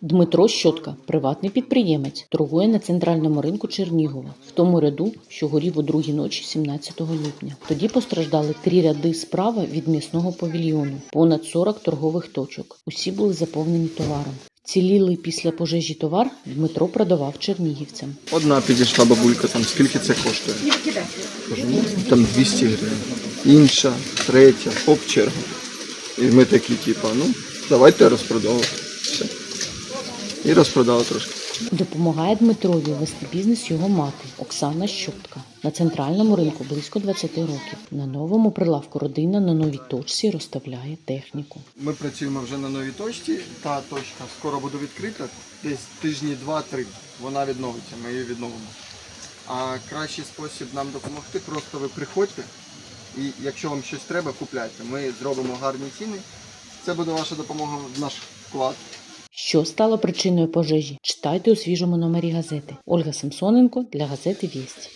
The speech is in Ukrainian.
Дмитро Щотка, приватний підприємець, торгує на центральному ринку Чернігова, в тому ряду, що горів у другій ночі 17 липня. Тоді постраждали три ряди справа від м'ясного павільйону, понад 40 торгових точок. Усі були заповнені товаром. Вцілілий після пожежі товар Дмитро продавав чернігівцям. Одна підійшла бабулька, там скільки це коштує? Там 200 гривень. Інша, третя, оп, черга. І ми такі, типа, ну, давайте розпродовувати. І розпродали трошки. Допомагає Дмитрові вести бізнес його мати Оксана Щотка. На центральному ринку близько 20 років. На новому прилавку родина на новій точці розставляє техніку. Ми працюємо вже на новій точці. Та точка скоро буде відкрита, десь тижні два-три. Вона відновиться, ми її відновимо. А кращий спосіб нам допомогти, просто ви приходьте і якщо вам щось треба, купляйте. Ми зробимо гарні ціни. Це буде ваша допомога в наш вклад. Що стало причиною пожежі? Читайте у свіжому номері газети. Ольга Самсоненко для газети Вість.